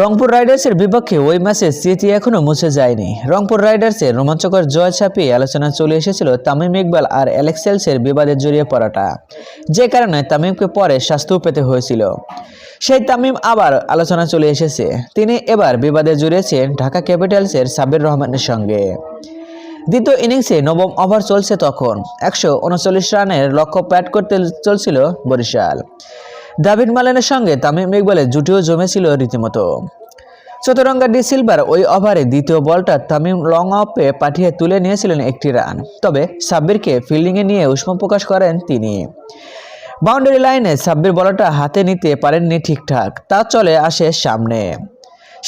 রংপুর রাইডার্সের বিপক্ষে ওই ম্যাচের স্মৃতি এখনও মুছে যায়নি। রংপুর রাইডার্সের রোমাঞ্চকর জয় ছাপিয়ে আলোচনা চলে এসেছিল তামিম ইকবাল আর অ্যালেক্সেলসের বিবাদে জড়িয়ে পড়াটা। যে কারণে তামিমকে পরে শাস্তিও পেতে হয়েছিল। সেই তামিম আবার আলোচনা চলে এসেছে। তিনি এবার বিবাদে জড়িয়েছেন ঢাকা ক্যাপিটালসের সাবির রহমানের সঙ্গে। দ্বিতীয় ইনিংসে নবম ওভার চলছে তখন। একশো উনচল্লিশ রানের লক্ষ্য প্যাট করতে চলছিল বরিশাল। দাভিড মালেনের সঙ্গে তামিম ইকবালের জুটিও জমেছিল রীতিমতো। চতুরঙ্গা ডি সিলভার ওই ওভারে দ্বিতীয় বলটা তামিম লং অফে পাঠিয়ে তুলে নিয়েছিলেন একটি রান। তবে সাব্বিরকে ফিল্ডিংয়ে নিয়ে উষ্ম প্রকাশ করেন তিনি। বাউন্ডারি লাইনে সাব্বির বলটা হাতে নিতে পারেননি ঠিকঠাক। তা চলে আসে সামনে।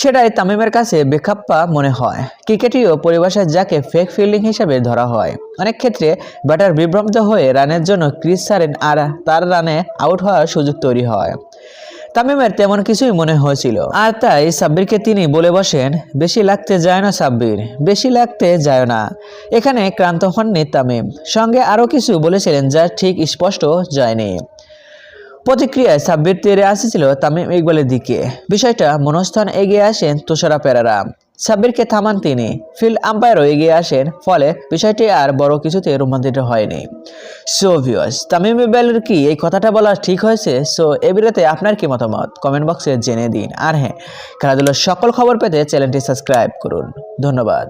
সেটাই তামিমের কাছে বেখাপ্পা মনে হয়। ক্রিকেটীয় পরিভাষায় যাকে ফেক ফিল্ডিং হিসেবে ধরা হয়। অনেক ক্ষেত্রে ব্যাটার বিভ্রান্ত হয়ে রানের জন্য ক্রিজ ছাড়েন আর তার রানে আউট হওয়ার সুযোগ তৈরি হয়। তামিমের তেমন কিছুই মনে হয়েছিল। আর তাই সাব্বিরকে তিনি বলে বসেন, বেশি লাগতে যায় না সাব্বির, বেশি লাগতে যায় না। এখানে ক্রান্ত হননি তামিম। সঙ্গে আরও কিছু বলেছিলেন যা ঠিক স্পষ্ট যায়নি। প্রতিক্রিয়ায় সাব্বির তেরে আসেছিল তামিম ইকবালের দিকে। বিষয়টা মনস্থান এগিয়ে আসেন তুষারা পেরারা। সাব্বিরকে থামান তিনি। ফিল্ড আম্পায়ারও এগিয়ে আসেন, ফলে বিষয়টি আর বড় কিছুতে রূপান্তরিত হয়নি। সো ভিউয়ার্স, তামিম ইকবালের কি এই কথাটা বলা ঠিক হয়েছে? সো এ বিরতে আপনার কি মতামত? কমেন্ট বক্সে জেনে দিন। আর হ্যাঁ খেলাধুলার সকল খবর পেতে চ্যানেলটি সাবস্ক্রাইব করুন। ধন্যবাদ।